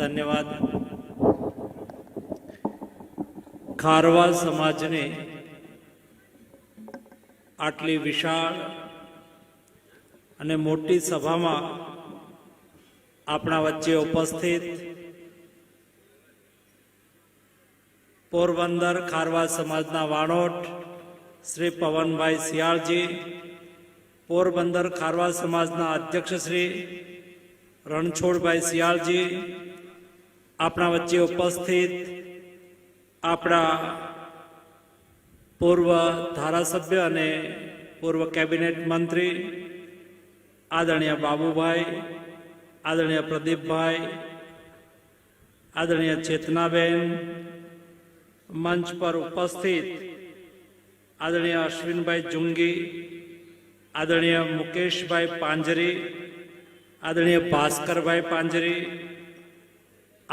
ધન્યવાદ. ખારવા સમાજને આટલી વિશાળ અને મોટી સભામાં આપણા વચ્ચે ઉપસ્થિત પોરબંદર ખારવા સમાજના વાણોટ શ્રી પવનભાઈ સિયાળજી પોરબંદર ખારવા સમાજના અધ્યક્ષ શ્રી રણછોડભાઈ સિયાળજી આપણા વચ્ચે ઉપસ્થિત આપણા પૂર્વ ધારાસભ્ય અને પૂર્વ કેબિનેટ મંત્રી આદરણીય બાબુભાઈ, આદરણીય પ્રદીપભાઈ, આદરણીય ચેતનાબેન મંચ પર ઉપસ્થિત આદરણીય અશ્વિનભાઈ જુંગી, આદરણીય મુકેશભાઈ પાંજરી, આદરણીય ભાસ્કરભાઈ પાંજરી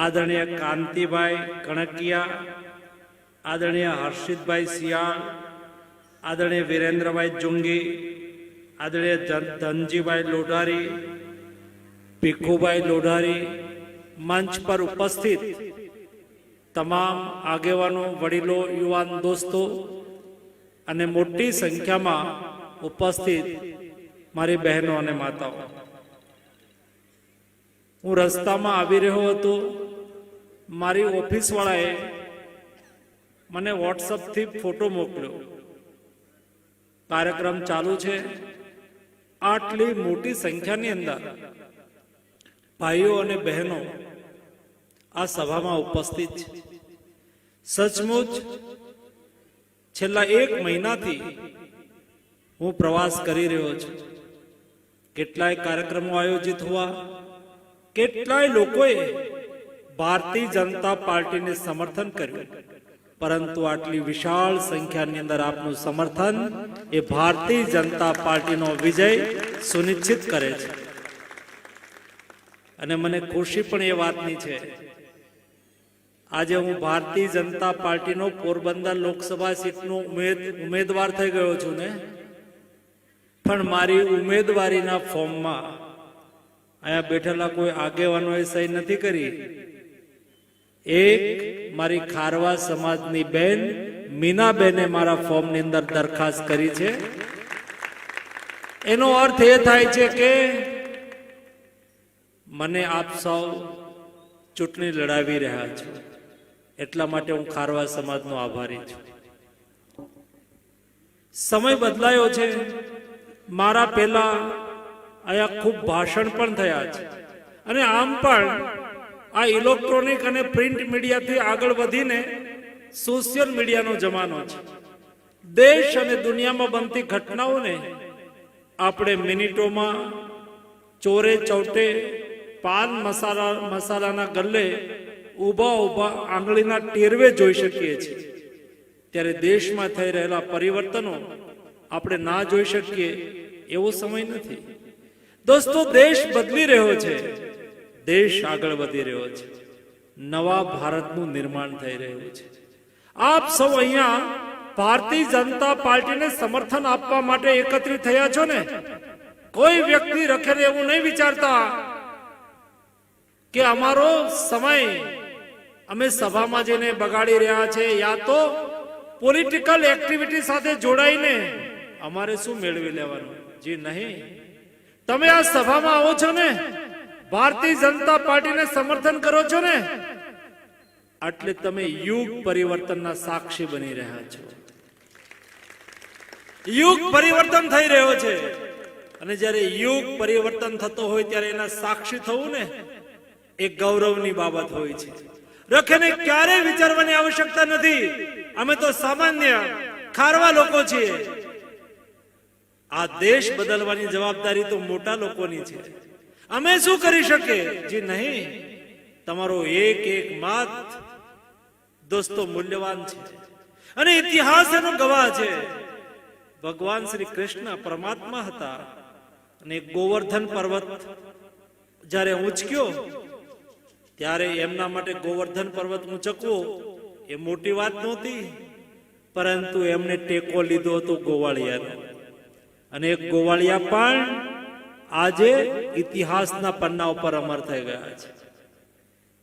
આદરણીય કાંતિભાઈ કણકિયા, આદરણીય હર્ષિતભાઈ સિયાળ આદરણીય વિરેન્દ્રભાઈ જુંગી, આદરણીય ધનજીભાઈ લોઢારી, ભીખુભાઈ લોઢારી મંચ પર ઉપસ્થિત તમામ આગેવાનો, વડીલો, યુવાન દોસ્તો અને મોટી સંખ્યામાં ઉપસ્થિત મારી બહેનો અને માતાઓ. હું રસ્તામાં આવી રહ્યો હતો મારી ઓફિસવાળાએ મને વોટ્સઅપથી ફોટો મોકલ્યો. કાર્યક્રમ ચાલુ છે આટલી મોટી સંખ્યાની અંદર. ભાઈઓ અને બહેનો આ સભામાં ઉપસ્થિત છે. સચમુચ છેલ્લા એક મહિનાથી હું પ્રવાસ કરી રહ્યો છું. કેટલાય કાર્યક્રમો આયોજિત હોવા, કેટલાય લોકોએ ભારતીય જનતા પાર્ટીને સમર્થન કર્યું. પરંતુ આટલી વિશાળ સંખ્યાની અંદર આપનું સમર્થન એ ભારતીય જનતા પાર્ટીનો વિજય સુનિશ્ચિત કરે છે. અને મને ખુશી પણ એ વાતની છે. આજે હું ભારતીય જનતા પાર્ટીનો પોરબંદર લોકસભા સીટનો ઉમેદ, ઉમેદવાર થઈ ગયો છું ને. પણ મારી ઉમેદવારીના ફોર્મમાં અહીંયા બેઠેલા કોઈ આગેવાનોએ સહી નથી કરી. એક મારી ખારવા સમાજની બેન મીનાબેને મારા ફોર્મની અંદર દરખાસ્ત કરી છે. એનો અર્થ એ થાય છે કે મને આપ સૌ ચૂંટણી લડાવી રહ્યા છો. એટલા માટે હું ખારવા સમાજનો આભારી છું. સમય બદલાયો છે. મારા પહેલા અહીંયા ખૂબ ભાષણ પણ થયા છે. અને આમ પણ આ ઇલેક્ટ્રોનિક અને પ્રિન્ટ મીડિયાથી આગળ વધીને સોશિયલ મીડિયાનો જમાનો છે. દેશ અને દુનિયામાં બનતી ઘટનાઓને આપણે મિનિટોમાં ચોરે ચૌટે પાન મસાલા, મસાલાના ગલ્લે ઊભા ઊભા આંગળીના ટેરવે જોઈ શકીએ છીએ. ત્યારે દેશમાં થઈ રહેલા પરિવર્તનો આપણે ના જોઈ શકીએ એવો સમય નથી. દોસ્તો, દેશ બદલી રહ્યો છે. દેશ આગળ વધી રહ્યો છે. નવા ભારતનું નિર્માણ થઈ રહ્યું છે. આપ સૌ અહીંયા ભારતીય જનતા પાર્ટીને સમર્થન આપવા માટે એકત્રિત થયા છો ને? કોઈ વ્યક્તિ રખેને એવું નહીં વિચારતા કે અમારો સમય અમે સભામાં જઈને બગાડી રહ્યા છે યા તો પોલિટિકલ એક્ટિવિટી સાથે જોડાઈને અમારે શું મેળવી લેવાનું? જી નહીં. તમે આ સભામાં આવો છો ને? ભારતીય જનતા પાર્ટીને સમર્થન કરો છો ને? એટલે તમે યુગ પરિવર્તનના સાક્ષી બની રહ્યા છો. યુગ પરિવર્તન થઈ રહ્યો છે. અને જ્યારે યુગ પરિવર્તન થતો હોય ત્યારે એના સાક્ષી થવું ને એ ગૌરવની બાબત હોય છે. રખેને ક્યારેય વિચારવાની આવશ્યકતા નથી. અમે તો સામાન્ય ખારવા લોકો છીએ. આ દેશ બદલવાની જવાબદારી તો મોટા લોકોની છે. અમે શું કરી શકીએ? જે નહીં. તમારો એક એક માત દોસ્તો મૂલ્યવાન છે. અને ઇતિહાસ એનો ગવાહ છે. ભગવાન શ્રી કૃષ્ણ પરમાત્મા હતા અને ગોવર્ધન પર્વત જ્યારે ઊંચક્યો, ત્યારે એમના માટે ગોવર્ધન પર્વત ઊંચકવો એ મોટી વાત નહોતી, પરંતુ એમને ટેકો લીધો હતો ગોવાળિયાનો. અને ગોવાળિયા પણ આજે ઇતિહાસના પન્ના ઉપર અમર થઈ ગયા છે.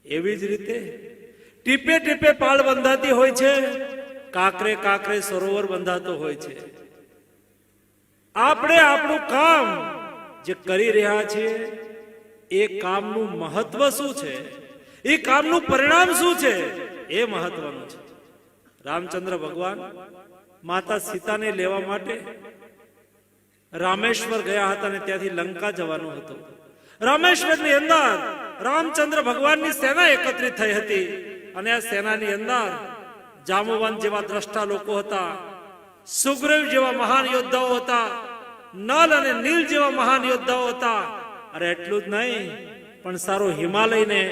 એવી જ રીતે ટીપે ટીપે પાળ બંધાતી હોય છે, કાકરે કાકરે સરોવર બંધાતો હોય છે. આપણે આપણું કામ જે કરી રહ્યા છીએ, એ કામનું મહત્વ શું છે? એ કામનું પરિણામ શું છે? એ મહત્વનું છે. રામચંદ્ર ભગવાન માતા સીતાને લેવા માટે રામેશ્વર ગયા હતા અને ત્યાંથી લંકા જવાનું હતું. રામેશ્વરની અંદર રામચંદ્ર ભગવાનની સેના એકત્રિત થઈ હતી અને આ સેનાની અંદર જામુવન જેવા દ્રષ્ટા લોકો હતા, સુગ્રીવ જેવા મહાન યોદ્ધાઓ હતા, નલ અને નીલ જેવા મહાન યોદ્ધાઓ હતા. અરે એટલું જ નહીં, પણ સારો હિમાલયને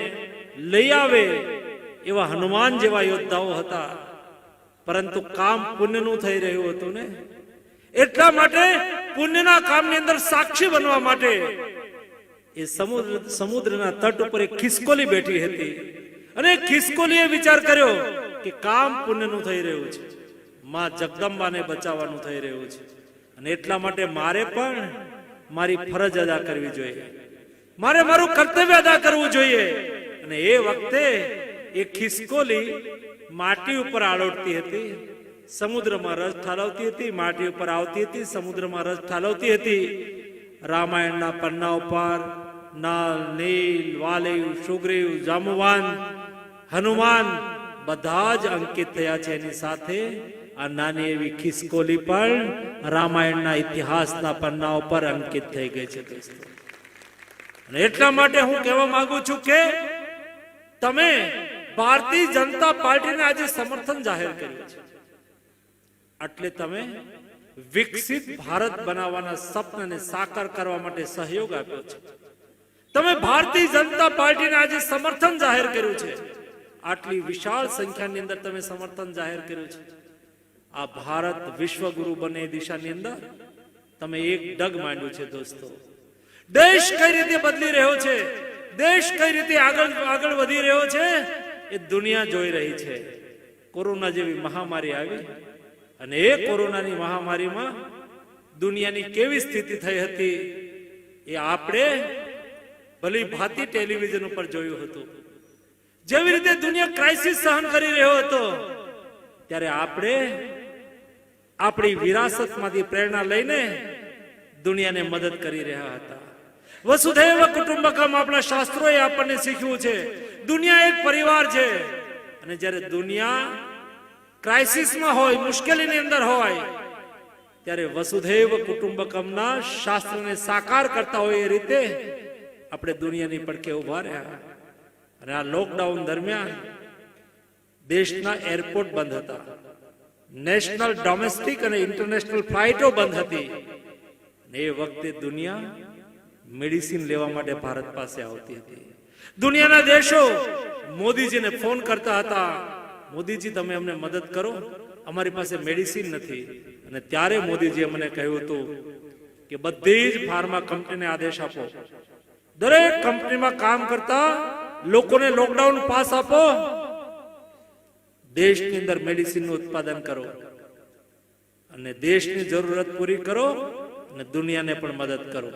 લઈ આવે એવા હનુમાન જેવા યોદ્ધાઓ હતા. પરંતુ કામ પુણ્યનું થઈ રહ્યું હતું ને? એટલા માટે પુણ્યના કામની અંદર સાક્ષી બનવા માટે એ સમુદ્ર સમુદ્રના તટ ઉપર એક ખિસકોલી બેઠી હતી. અને ખિસકોલીએ વિચાર કર્યો કે કામ પુણ્યનું થઈ રહ્યું છે. માં જગદંબાને બચાવવાનું થઈ રહ્યું છે. અને એટલા માટે મારે પણ મારી ફરજ અદા કરવી જોઈએ. મારે મારું કર્તવ્ય અદા કરવું જોઈએ. અને એ વખતે એ ખિસકોલી માટી ઉપર આળોટતી હતી. સમુદ્રમાં રસ ઠાલવતી હતી, માટી ઉપર આવતી હતી, સમુદ્રમાં રસ ઠાલવતી હતી. રામાયણના પન્ના ઉપર નાલ, નીલ, વાલેવ, સુગ્રીવ જામવાન હનુમાન બધા જ અંકિત થયા છે. એની સાથે આ નાની એવી ખિસકોલી પણ રામાયણના ઇતિહાસના પન્ના ઉપર અંકિત થઈ ગઈ છે એટલા માટે હું કહેવા માંગુ છું કે તમે ભારતીય જનતા પાર્ટીને આજે સમર્થન જાહેર કર્યું છે. એટલે તમે વિકસિત ભારત બનાવવાના સપનાને સાકાર કરવા માટે સહયોગ આપ્યો છે. તમે ભારતીય જનતા પાર્ટીને આજે સમર્થન જાહેર કર્યું છે. આટલી વિશાળ સંખ્યાની અંદર તમે સમર્થન જાહેર કર્યું છે. આ ભારત વિશ્વગુરુ બને દિશાની અંદર તમે એક ડગ માંડ્યું છે દોસ્તો. દેશ કઈ રીતે બદલી રહ્યો છે? દેશ કઈ રીતે આગળ આગળ વધી રહ્યો છે? એ દુનિયા જોઈ રહી છે. કોરોના જેવી મહામારી આવી. અને એ કોરોનાની મહામારીમાં દુનિયાની કેવી સ્થિતિ થઈ હતી એ આપણે ભલી ભાતી ટેલિવિઝન ઉપર જોયું હતું. જેવી રીતે દુનિયા ક્રાઇસિસ સહન કરી રહ્યો હતો, ત્યારે આપણે આપણી વિરાસતમાંથી પ્રેરણા લઈને દુનિયાને મદદ કરી રહ્યા હતા. વસુધૈવ કુટુંબકમ આપણા શાસ્ત્રોએ આપણને શીખ્યું છે, દુનિયા એક પરિવાર છે. અને જ્યારે દુનિયા ક્રાઇસિસમાં હોય, મુશ્કેલીની અંદર હોય, ત્યારે વસુધૈવ કુટુંબકમના શાસ્ત્રને સાકાર કરતા હોય એ રીતે આપણે દુનિયાની પડખે ઊભા રહ્યા. અને આ લોકડાઉન દરમિયાન દેશના એરપોર્ટ બંધ હતા. નેશનલ ડોમેસ્ટિક અને ઇન્ટરનેશનલ ફ્લાઇટો બંધ હતી. એ વખતે દુનિયા મેડિસિન લેવા માટે ભારત પાસે આવતી હતી. દુનિયાના દેશો મોદીજીને ફોન કરતા હતા. મોદીજી, તમે અમને મદદ કરો. અમારી પાસે મેડિસિન નથી. અને ત્યારે મોદીજીએ મને કહ્યું હતું કે બધી જ ફાર્મા કંપનીને આદેશ આપો. દરેક કંપનીમાં કામ કરતા લોકોને લોકડાઉન પાસ આપો. દેશની અંદર મેડિસિનનું ઉત્પાદન કરો. અને દેશની જરૂરત પૂરી કરો અને દુનિયાને પણ મદદ કરો.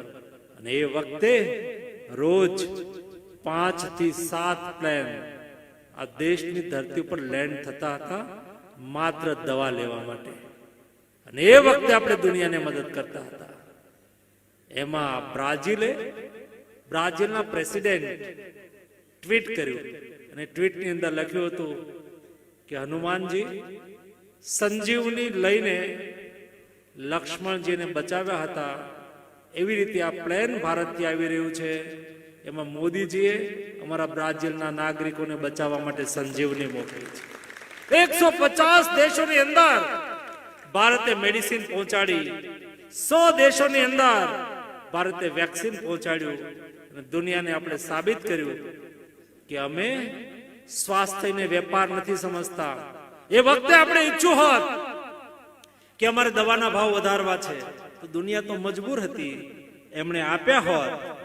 અને એ વખતે રોજ પાંચથી સાત પ્લેન આ દેશની ધરતી ઉપર લેન્ડ થતા હતા, માત્ર દવા લેવા માટે. અને એ વખતે આપણે દુનિયાને મદદ કરતા હતા. એમાં બ્રાઝિલે, બ્રાઝિલના પ્રેસિડેન્ટ ટ્વીટ કર્યું. અને ટ્વીટની અંદર લખ્યું હતું કે, હનુમાનજી, સંજીવની લઈને લક્ષ્મણજીને બચાવ્યા હતા. એવી રીતે આ પ્લેન ભારતથી આવી રહ્યું છે. એમાં મોદીજીએ અમારા બ્રાઝિલના નાગરિકોને બચાવવા માટે સંજીવની મોકલી છે. એકસો પચાસ દેશોની અંદર ભારતે મેડિસિન પહોંચાડી, સો દેશોની અંદર ભારતે વેક્સિન પહોંચાડ્યું અને દુનિયાને આપણે સાબિત કર્યું કે અમે સ્વાસ્થ્યને વેપાર નથી સમજતા. એ વખતે આપણે ઈચ્છું હોત કે અમારે દવાના ભાવ વધારવા છે. તો દુનિયા તો મજબૂર હતી. એમણે આપ્યા હોત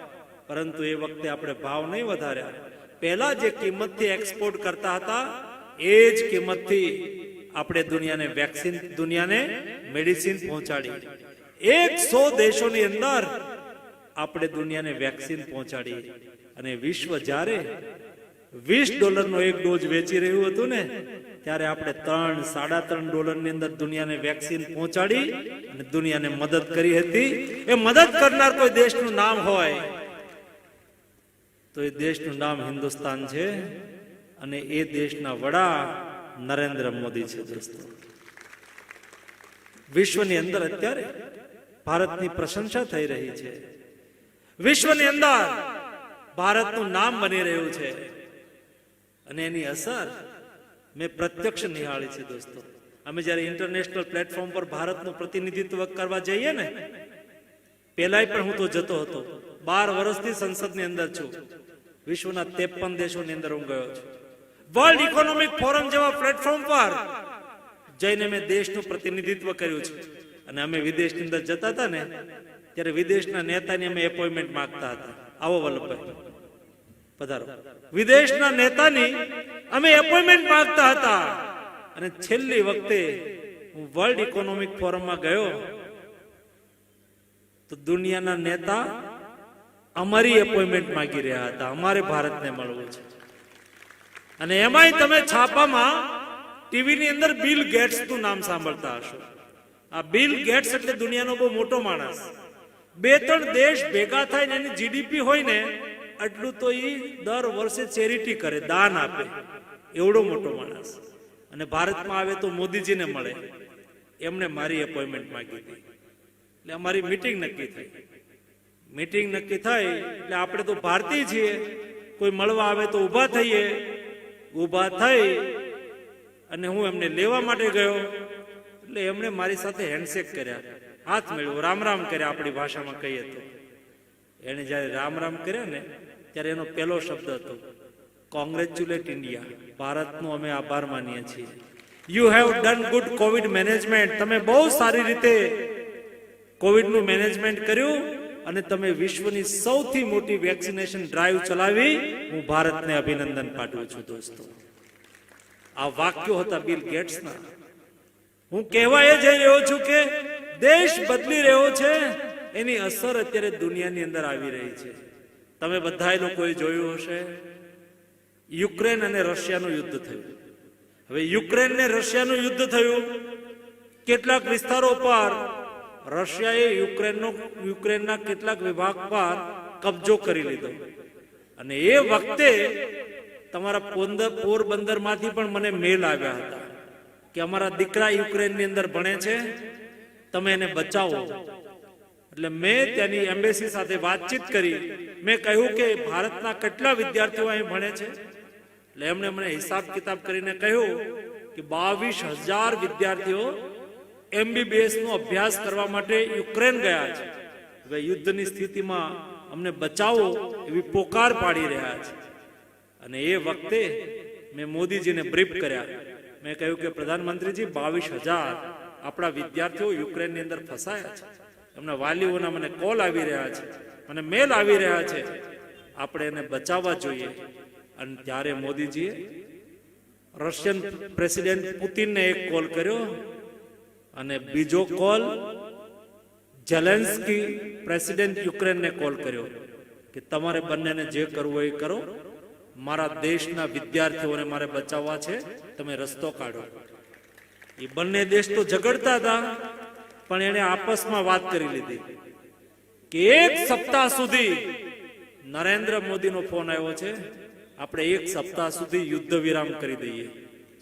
પરંતુ એ વખતે આપણે ભાવ નહીં વધાર્યા. પહેલા જે કિંમતથી એક્સપોર્ટ કરતા હતા, એ જ કિંમતથી આપણે દુનિયાને વેક્સિન દુનિયાને મેડિસિન પહોંચાડી. એકસો દેશોની અંદર આપણે દુનિયાને વેક્સિન પહોંચાડી. અને વિશ્વ જ્યારે વીસ ડોલરનો એક ડોઝ વેચી રહ્યું હતું ને, ત્યારે આપણે ત્રણ, સાડા ત્રણ ડોલરની અંદર દુનિયાને વેક્સિન પહોંચાડી અને દુનિયાને મદદ કરી હતી. એ મદદ કરનાર કોઈ દેશનું નામ હોય તો એ દેશનું નામ હિન્દુસ્તાન છે અને એ દેશના વડા નરેન્દ્ર મોદી છે દોસ્તો. વિશ્વની અંદર અત્યારે ભારતની પ્રશંસા થઈ રહી છે. વિશ્વની અંદર ભારતનું નામ બની રહ્યું છે. અને એની અસર મેં પ્રત્યક્ષ નિહાળી છે દોસ્તો. અમે જ્યારે ઇન્ટરનેશનલ પ્લેટફોર્મ પર ભારતનું પ્રતિનિધિત્વ કરવા જઈએ ને પેલાય પણ હું તો જતો હતો. બાર વર્ષથી સંસદની અંદર છું. વિશ્વના ત્રેપન દેશોની અંદર હું ગયો છું. વર્લ્ડ ઇકોનોમિક ફોરમ જેવા પ્લેટફોર્મ પર જઈને મેં દેશનું પ્રતિનિધિત્વ કર્યું છે. અને અમે વિદેશની અંદર જતા હતા ને, ત્યારે વિદેશના નેતાની અમે એપોઇન્ટમેન્ટ માંગતા હતા. આવો વલ્લભભાઈ. પધારો. વિદેશના નેતાની અમે એપોઇન્ટમેન્ટ માંગતા હતા. અને છેલ્લી વખતે હું વર્લ્ડ ઇકોનોમિક ફોરમમાં ગયો. તો દુનિયાના નેતા અમારી એપોઇન્ટમેન્ટ માંગી રહ્યા હતા. અમારે ભારતને મળવું છે. અને એમાંય તમે છાપામાં ટીવીની અંદર બિલ ગેટ્સનું નામ સાંભળતા હશો. આ બિલ ગેટ્સ એટલે દુનિયાનો બહુ મોટો માણસ. બે ત્રણ દેશ ભેગા થાય ને એની જીડીપી હોય ને એટલું તો એ દર વર્ષે ચેરિટી કરે, દાન આપે. એવડો મોટો માણસ. અને ભારતમાં આવે તો મોદીજીને મળે. એમણે મારી એપોઇન્ટમેન્ટ માંગી હતી. એટલે અમારી મીટિંગ નક્કી થઈ. મીટિંગ નક્કી થાય, એટલે આપણે તો ભારતીય છીએ. કોઈ મળવા આવે તો ઊભા થઈએ. ઊભા થઈ અને હું એમને લેવા માટે ગયો. એટલે એમણે મારી સાથે હેન્ડશેક કર્યા. હાથ મેળવ્યો રામ રામ કર્યા આપણી ભાષામાં કહીએ તો. એણે જ્યારે રામ રામ કર્યા ને, ત્યારે એનો પહેલો શબ્દ હતો કોંગ્રેચ્યુલેટ ઇન્ડિયા ભારતનો અમે આભાર માનીએ છીએ. You have done good COVID management તમે બહુ સારી રીતે કોવિડનું મેનેજમેન્ટ કર્યું. અને તમે વિશ્વની સૌથી મોટી વેક્સિનેશન ડ્રાઈવ ચલાવી, હું ભારતને અભિનંદન પાઠવું છું દોસ્તો. આ વાક્યો હતા બિલ ગેટ્સના. હું કહેવા એ જઈ રહ્યો છું કે દેશ બદલી રહ્યો છે, એની અસર અત્યારે દુનિયાની અંદર આવી રહી છે. તમે બધા લોકોએ જોયું હશે, યુક્રેન અને રશિયાનું યુદ્ધ થયું. હવે યુક્રેન ને રશિયાનું યુદ્ધ થયું, કેટલાક વિસ્તારો પર રશિયાએ યુક્રેનનો યુક્રેનના કેટલાક વિભાગ પર કબજો કરી લીધો. અને એ વખતે તમારા પોંદર, પોરબંદરમાંથી પણ મને મેલ આવ્યા હતા કે અમારા દીકરા યુક્રેનની અંદર ભણે છે, તમે એને બચાવો. એટલે મેં તેની એમ્બેસી સાથે વાતચીત કરી. મેં કહ્યું કે ભારતના કેટલા વિદ્યાર્થીઓ અહીં ભણે છે? એટલે એમણે મને હિસાબ કિતાબ કરીને કહ્યું કે બાવીસ હજાર વિદ્યાર્થીઓ એમબીબીએસ નો અભ્યાસ કરવા માટે યુક્રેન ગયા છે. હવે યુદ્ધની સ્થિતિમાં અમને બચાવો એવી પોકાર પાડી રહ્યા છે. અને એ વખતે મેં મોદીજીને બ્રીફ કર્યા. મેં કહ્યું કે પ્રધાનમંત્રીજી, બાવીસ હજાર આપણા વિદ્યાર્થીઓ યુક્રેનની અંદર ફસાયા છે. એમના વાલીઓના મને કોલ આવી રહ્યા છે. મને મેલ આવી રહ્યા છે. આપણે એને બચાવવા જોઈએ. અને ત્યારે મોદીજીએ રશિયન પ્રેસિડેન્ટ પુતિનને એક કોલ કર્યો. અને બીજો કોલ જેલેન્સ્કી પ્રેસિડેન્ટ યુક્રેનને કોલ કર્યો કે તમારે બંનેને જે કરવું એ કરો. મારા દેશના વિદ્યાર્થીઓને મારે બચાવવા છે. તમે રસ્તો કાઢો. એ બંને દેશ તો ઝઘડતા હતા, પણ એણે આપસમાં વાત કરી લીધી કે એક સપ્તાહ સુધી નરેન્દ્ર મોદીનો ફોન આવ્યો છે. આપણે એક સપ્તાહ સુધી યુદ્ધ વિરામ કરી દઈએ.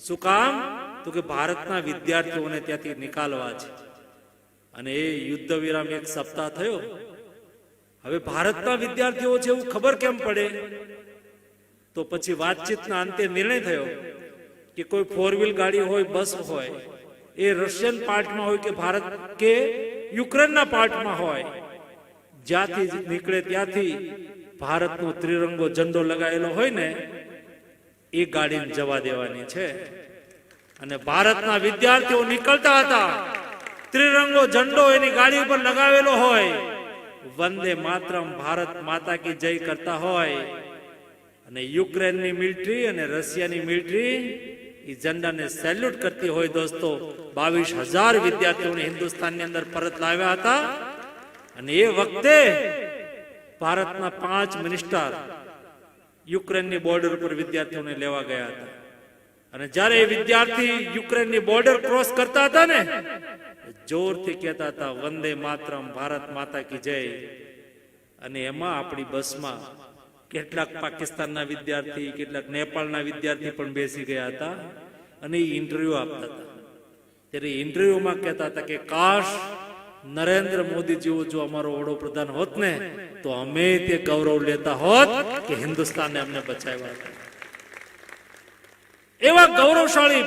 શું કામ? તો કે ભારતના વિદ્યાર્થીઓને ત્યાંથી નિકાલવા છે. અને એ યુદ્ધ વિરામ એક સપ્તાહ થયો. હવે ભારતના વિદ્યાર્થીઓ છે એવું ખબર કેમ પડે? તો પછી વાતચીતના અંતે નિર્ણય થયો કે કોઈ ફોર વ્હીલ ગાડી હોય બસ હોય, એ રશિયન પાર્ટમાં હોય કે ભારત કે યુક્રેનના પાર્ટમાં હોય, જ્યાંથી નીકળે ત્યાંથી ભારતનો ત્રિરંગો ઝંડો લગાવેલો હોય ને, એ ગાડીને જવા દેવાની છે. અને ભારતના વિદ્યાર્થીઓ નીકળતા હતા. ત્રિરંગો ઝંડો એની ગાડી ઉપર લગાવેલો હોય. વંદે માતરમ, ભારત માતા કી જય કરતા હોય. અને યુક્રેનની મિલિટરી અને રશિયાની મિલિટરી એ ઝંડાને સેલ્યુટ કરતી હોય દોસ્તો. બાવીસ હજાર વિદ્યાર્થીઓને હિન્દુસ્તાનની અંદર પરત લાવ્યા હતા. અને એ વખતે ભારતના પાંચ મિનિસ્ટર યુક્રેનની બોર્ડર ઉપર વિદ્યાર્થીઓને લેવા ગયા હતા. અને જ્યારે એ વિદ્યાર્થી યુક્રેનની બોર્ડર ક્રોસ કરતા હતા ને, જોરથી કહેતા હતા, વંદે માતરમ, ભારત માતા કી જય. અને એમાં આપણી બસમાં કેટલાક પાકિસ્તાનના વિદ્યાર્થી, કેટલાક નેપાળના વિદ્યાર્થી પણ બેસી ગયા હતા અને એ ઇન્ટરવ્યુ આપતા હતા. ત્યારે ઇન્ટરવ્યુમાં કહેતા હતા કે, કાશ નરેન્દ્ર મોદી જેવો જો અમારો વડોપ્રધાન હોત ને, તો અમે તે ગૌરવ લેતા હોત કે હિન્દુસ્તાને અમને બચાવ્યા હતા. એવા ગૌરવશાળી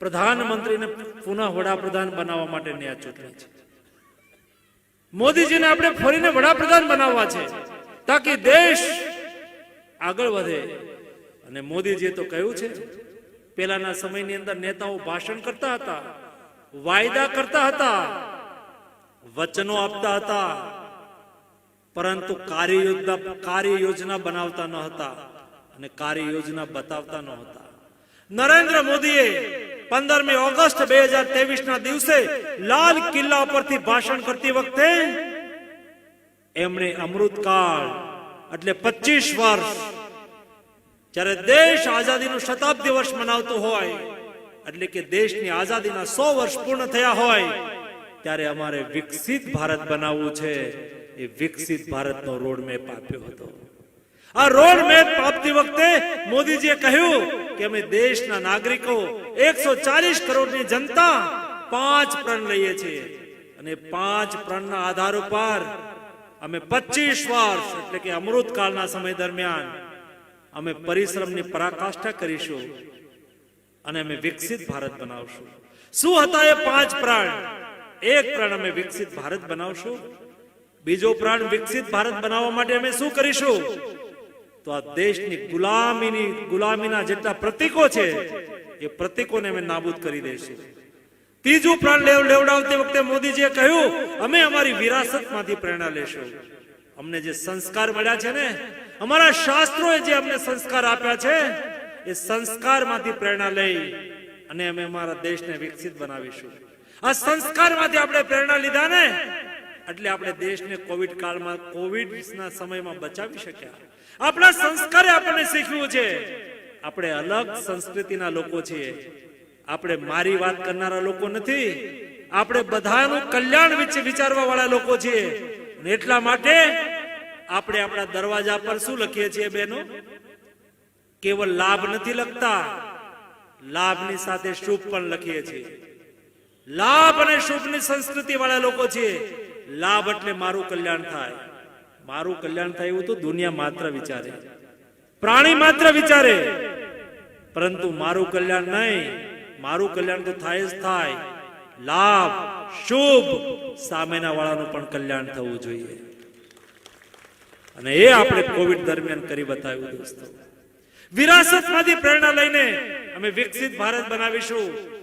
પ્રધાનમંત્રીને પુનઃ વડાપ્રધાન બનાવવા માટે ન્યાય ચૂંટણી છે. મોદીજીને આપણે ફરીને વડાપ્રધાન બનાવવા છે તાકી દેશ આગળ વધે. અને મોદીજીએ તો કહ્યું છે પેલાના સમયની અંદર નેતાઓ ભાષણ કરતા હતા, વાયદા કરતા હતા, વચનો આપતા હતા, પરંતુ કાર્ય કાર્ય યોજના બનાવતા ન હતા અને કાર્ય યોજના બતાવતા ન હતા. નરેન્દ્ર મોદીએ પંદરમી ઓગસ્ટ બે હજાર ત્રેવીસ ના દિવસે લાલ કિલ્લા પરથી ભાષણ કરતી વખતે એમણે અમૃતકાળ એટલે પચીસ વર્ષ જ્યારે દેશ આઝાદીનું શતાબ્દી વર્ષ મનાવતો હોય, એટલે કે દેશની આઝાદીના સો વર્ષ પૂર્ણ થયા હોય, ત્યારે અમારે વિકસિત ભારત બનાવવું છે. એ વિકસિત ભારતનો રોડમેપ આપ્યો હતો. આ રોડ મેપ આપતી વખતે મોદીજીએ કહ્યું કે અમે દેશના નાગરિકો એકસો ચાલીસ કરોડની જનતા પાંચ પ્રણ લઈએ છીએ. અને પાંચ પ્રણના આધાર ઉપર અમે પચીસ વર્ષ, એટલે કે અમૃતકાળના સમય દરમિયાન અમે પરિશ્રમની પરાકાષ્ઠા કરીશું અને અમે વિકસિત ભારત બનાવશું. શું હતા એ પાંચ પ્રાણ? એક પ્રાણ અમે વિકસિત ભારત બનાવશું. બીજો પ્રાણ વિકસિત ભારત બનાવવા માટે અમે શું કરીશું? તો આ દેશની ગુલામીની, ગુલામીના જેટલા પ્રતીકો છે, એ પ્રતીકોને અમે નાબૂદ કરી દઈશું ત્રીજું પ્રાણ લેવ, લેવડાવતી વખતે મોદીજીએ કહ્યું, અમે અમારી વિરાસતમાંથી પ્રેરણા લેશું. અમને જે સંસ્કાર મળ્યા છે ને, અમારા શાસ્ત્રોએ જે અમને સંસ્કાર આપ્યા છે, એ સંસ્કારમાંથી પ્રેરણા લઈ અને અમે અમારા દેશને વિકસિત બનાવીશું. આ સંસ્કારમાંથી આપણે પ્રેરણા લીધા ને, એટલે આપણે દેશને કોવિડ કાળમાં, કોવિડના સમયમાં બચાવી શક્યા. આપણા સંસ્કારે આપણને શીખવ્યું છે. આપણે અલગ સંસ્કૃતિના લોકો છીએ. આપણે મારી વાત કરનારા લોકો નથી. આપણે બધાનું કલ્યાણ વિશે વિચારવા વાળા લોકો છીએ. એટલા માટે આપણે આપણા દરવાજા પર શું લખીએ છીએ બેનો? કેવલ લાભ નથી લખતા. લાભની સાથે શુભ પણ લખીએ છીએ. લાભ અને શુભની સંસ્કૃતિ વાળા લોકો છીએ. લાભ એટલે મારું કલ્યાણ થાય. મારું કલ્યાણ થાય એવું તો દુનિયા માત્ર વિચારે. પ્રાણી માત્ર વિચારે. પરંતુ મારું કલ્યાણ નહીં. મારું કલ્યાણ તો થાય જ થાય. લાભ, શુભ સામેના વાળાનું પણ કલ્યાણ થવું જોઈએ. અને એ આપણે કોવિડ દરમિયાન કરી બતાવ્યું દોસ્તો. વિરાસતમાંથી પ્રેરણા લઈને અમે વિકસિત ભારત બનાવીશું.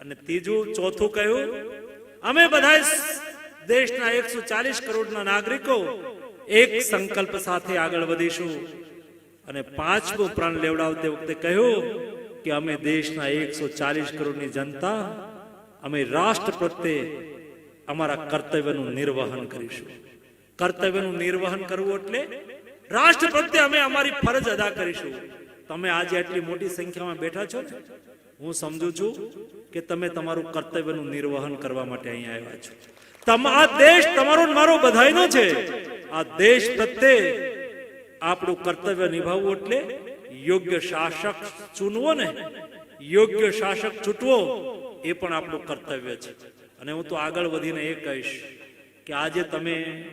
અને ત્રીજું, ચોથું કહ્યું, અમે બધા દેશના એકસો ચાલીસ કરોડના નાગરિકો એક સંકલ્પ સાથે આગળ વધીશું. અને પાંચમો પ્રાણ લેવડાવતી વખતે કહ્યું કે અમે દેશના એકસો ચાલીસ કરોડની જનતા, અમે રાષ્ટ્ર પ્રત્યે અમારા કર્તવ્યનું નિર્વહન કરીશું. કર્તવ્યનું નિર્વહન કરવું એટલે રાષ્ટ્ર પ્રત્યે અમે અમારી ફરજ અદા કરીશું. તમે આજે આટલી મોટી સંખ્યામાં બેઠા છો હું સમજુ છું કે તમે તમારું કર્તવ્યનું નિર્વહન કરવા માટે અહીંયા આવ્યા છો. તમ આ દેશ તમારો મારો બધાયનો છે. આ દેશ પ્રત્યે આપણું કર્તવ્ય નિભાવવું એટલે યોગ્ય શાસક ચૂનવો ને. યોગ્ય શાસક ચૂંટવો એ પણ આપણું કર્તવ્ય છે. અને હું તો આગળ વધીને એ કહીશ કે આજે તમે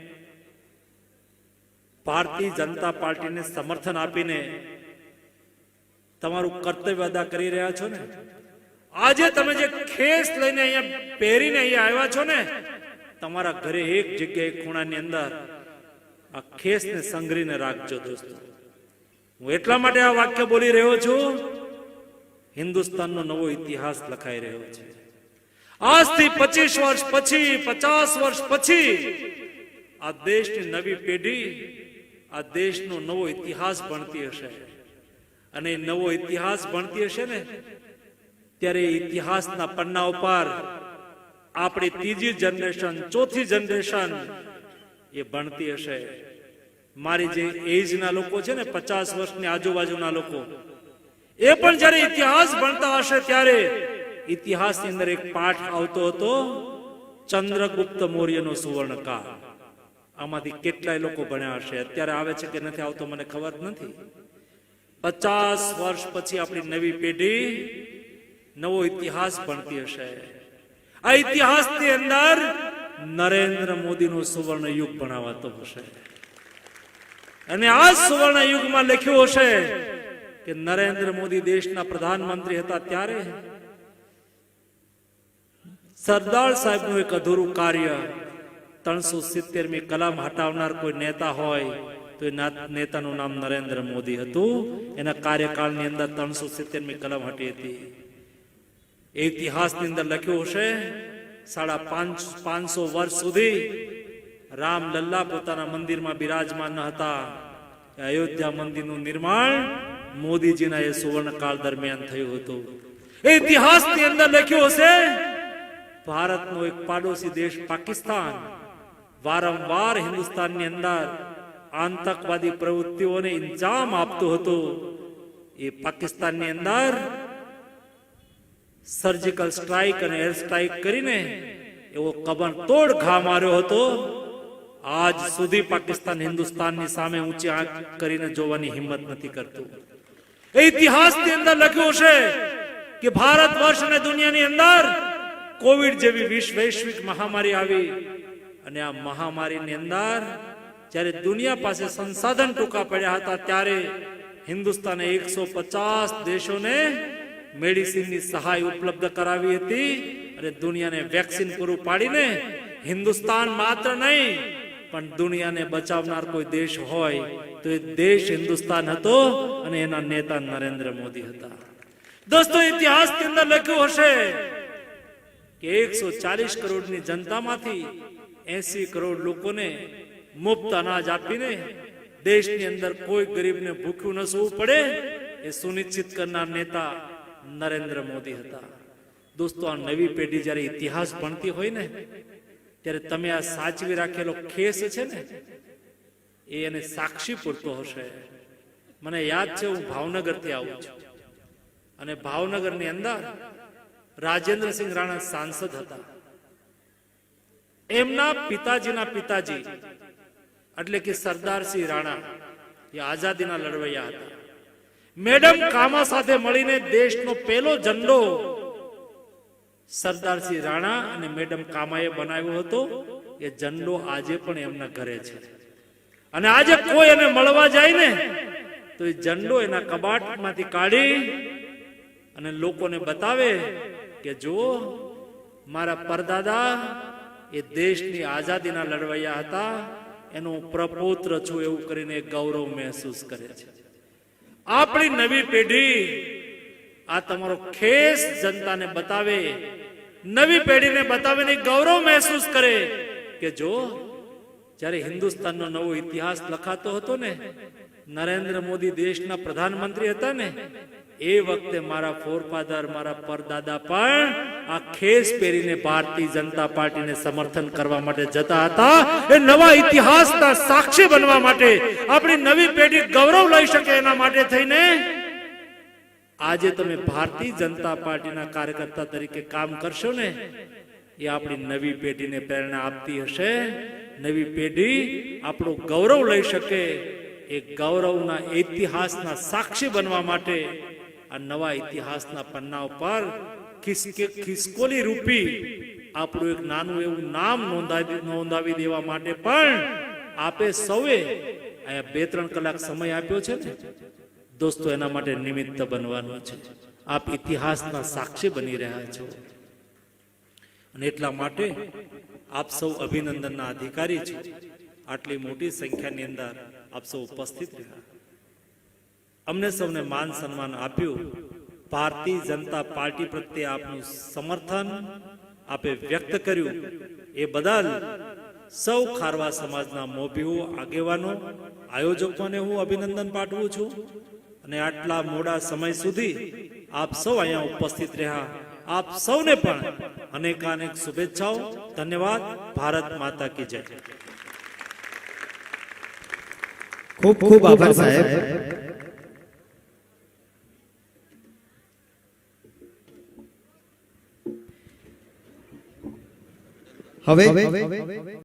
ભારતીય જનતા પાર્ટીને સમર્થન આપીને તમારું કર્તવ્ય અદા કરી રહ્યા છો ને? આજે તમે જે ખેસ લઈને અહીંયા પહેરીને અહીંયા આવ્યા છો ને, તમારા ઘરે એક જગ્યાએ ખૂણાની અંદર આ ખેસને સંઘરીને રાખજો દોસ્તો. હું એટલા માટે આ વાક્ય બોલી રહ્યો છું, હિન્દુસ્તાનનો નવો ઇતિહાસ લખાઈ રહ્યો છે. આજથી પચીસ વર્ષ પછી, પચાસ વર્ષ પછી આ દેશની નવી પેઢી આ દેશનો નવો ઇતિહાસ ભણતી હશે. અને નવો ઇતિહાસ ભણતી હશે ને, ત્યારે ઇતિહાસના પન્ના ઉપર આપણી ત્રીજી જનરેશન, ચોથી જનરેશન એ ભણતી હશે. મારી જે એજના લોકો છે ને, પચાસ વર્ષની આજુબાજુના લોકો, એ પણ જ્યારે ઇતિહાસ ભણતા હશે ત્યારે ઇતિહાસની અંદર એક પાઠ આવતો હતો, ચંદ્રગુપ્ત મૌર્યનો સુવર્ણકાળ. આમાંથી કેટલાય લોકો ભણ્યા હશે. અત્યારે આવે છે કે નથી આવતો મને ખબર નથી. પચાસ વર્ષ પછી આપણી નવી પેઢી નવો ઇતિહાસ ભણતી હશે. આ ઇતિહાસની અંદર નરેન્દ્ર મોદીનો સુવર્ણ યુગ ભણાવાતો હશે. અને આ સુવર્ણ યુગમાં લખ્યું હશે કે નરેન્દ્ર મોદી દેશના પ્રધાનમંત્રી હતા ત્યારે સરદાર સાહેબનું એક અધૂરું કાર્ય ત્રણસો સિત્તેરમી કલમ હટાવનાર કોઈ નેતા હોય તો એ નેતાનું નામ નરેન્દ્ર મોદી હતું. એના કાર્યકાળની અંદર ત્રણસો સિત્તેરમી કલમ હટી હતી. એ ઇતિહાસની અંદર લખ્યું હશે, સાડા પાંચ પાંચસો વર્ષ સુધી રામ લલ્લા પોતાના મંદિરમાં બિરાજમાન ન હતા. અયોધ્યા મંદિરનું નિર્માણ મોદીજીના એ સુવર્ણકાળ દરમિયાન થયું હતું. એ ઇતિહાસની અંદર લખ્યું હશે, ભારતનો એક પાડોશી દેશ પાકિસ્તાન વારંવાર હિન્દુસ્તાનની અંદર આતંકવાદી પ્રવૃત્તિઓને ઇન્જામ આપતું હતું. એ પાકિસ્તાનની અંદર સર્જિકલ સ્ટ્રાઇક અને એર સ્ટ્રાઇક કરીને એવો કબર તોડ ઘા માર્યો હતો. આજ સુધી પાકિસ્તાન હિન્દુસ્તાનની સામે ઊંચી આંખ કરીને જોવાની હિંમત નથી કરતું. એ ઇતિહાસની અંદર લખ્યું છે કે ભારત વર્ષ અને દુનિયાની અંદર કોવિડ જેવી વિશ્વ વૈશ્વિક મહામારી આવી અને આ મહામારીની અંદર જ્યારે દુનિયા પાસે સંસાધન ટૂંકા પડ્યા હતા, ત્યારે હિન્દુસ્તાને એકસો દેશોને મેડિસિનની સહાય ઉપલબ્ધ કરાવી હતી અને દુનિયાને વેક્સિન પૂરું પાડીને હિન્દુસ્તાન માત્ર નહીં, પણ દુનિયાને બચાવનાર કોઈ દેશ હોય તો એ દેશ હિન્દુસ્તાન હતો અને એના નેતા નરેન્દ્ર મોદી હતા. દોસ્તો ઇતિહાસ અંદર લખ્યું હશે કે એકસો ચાલીસ કરોડની જનતામાંથી એસી કરોડ લોકોને મુફ્ત અનાજ આપીને દેશની અંદર કોઈ ગરીબને ભૂખ્યું ન સૂવું પડે એ સુનિશ્ચિત કરનાર નેતા નરેન્દ્ર મોદી હતા. દોસ્તો, આ નવી પેઢી જ્યારે ઇતિહાસ ભણતી હોય ને, ત્યારે તમે આ સાચવી રાખેલો ખેસ છે ને, એ એને સાક્ષી પૂરતો હશે. મને યાદ છે, હું ભાવનગરથી આવું છું. અને ભાવનગરની અંદર રાજેન્દ્રસિંહ રાણા સાંસદ હતા. એમના પિતાજીના પિતાજી એટલે કે સરદારસિંહ રાણા, એ આઝાદીના લડવૈયા હતા. મેડમ કામા સાથે મળીને દેશનો પહેલો ઝંડો સરદારસિંહ રાણા અને મેડમ કામાએ બનાવ્યો હતો. એ ઝંડો આજે પણ એમના ઘરે છે. અને આજે કોઈ એને મળવા જાય ને, તો એ ઝંડો એના કબાટમાંથી કાઢી અને લોકોને બતાવે કે જો મારા પરદાદા એ દેશની આઝાદીના લડવૈયા હતા. એનો પ્રપુત્ર છું એવું કરીને ગૌરવ મહેસૂસ કરે છે. આપણી નવી પેઢી આ તમારો ખેસ જનતાને બતાવે, નવી પેઢીને બતાવીને ગૌરવ મહેસૂસ કરે કે જો, જ્યારે હિન્દુસ્તાનનો નવો ઇતિહાસ લખાતો હતો ને, નરેન્દ્ર મોદી દેશના પ્રધાનમંત્રી હતા ને એ વખતે મારા ફોરફાધર મારા પરદાદા પણ આ ખેસ પહેરીને ભારતીય જનતા પાર્ટીને સમર્થન કરવા માટે જતા હતા. એ નવા ઇતિહાસના સાક્ષી બનવા માટે, આપણી નવી પેઢી ગૌરવ લઈ શકે એના માટે થઈને આજે તમે ભારતીય જનતા પાર્ટીના કાર્યકર્તા તરીકે કામ કરશો ને, એ આપણી નવી પેઢીને પ્રેરણા આપતી હશે. નવી પેઢી આપણું ગૌરવ લઈ શકે, એ ગૌરવના ઇતિહાસના સાક્ષી બનવા માટે આ નવા ઇતિહાસના પન્ના ઉપર ખિસકે ખિસકોલી રૂપી આપણું એક નાનું એવું નામ નોંધાવી નોંધાવી દેવા માટે પણ આપે સૌએ અહીંયા બે ત્રણ કલાક સમય આપ્યો છે ને? દોસ્તો, એના માટે નિમિત્ત બનવાનું છે. આપ ઇતિહાસના સાક્ષી બની રહ્યા છો. અને એટલા માટે આપ સૌ અભિનંદનના અધિકારી છો. આટલી મોટી સંખ્યાની અંદર આપ સૌ ઉપસ્થિત રહ્યા. અમને સૌને માન સન્માન આપ્યું. ભારતીય જનતા પાર્ટી પ્રત્યે આપનું સમર્થન આપે વ્યક્ત કર્યું. એ બદલ સૌ ખારવા સમાજના મોભીઓ, આગેવાનો, આયોજકોને હું અભિનંદન પાઠવું છું. અને આટલા મોડા સમય સુધી આપ સૌ અહીંયા ઉપસ્થિત રહ્યા. આપ સૌને પણ અનેકાનેક શુભેચ્છાઓ. ધન્યવાદ. ભારત માતા કી જય. ખૂબ ખૂબ આભાર સાહેબ. હવે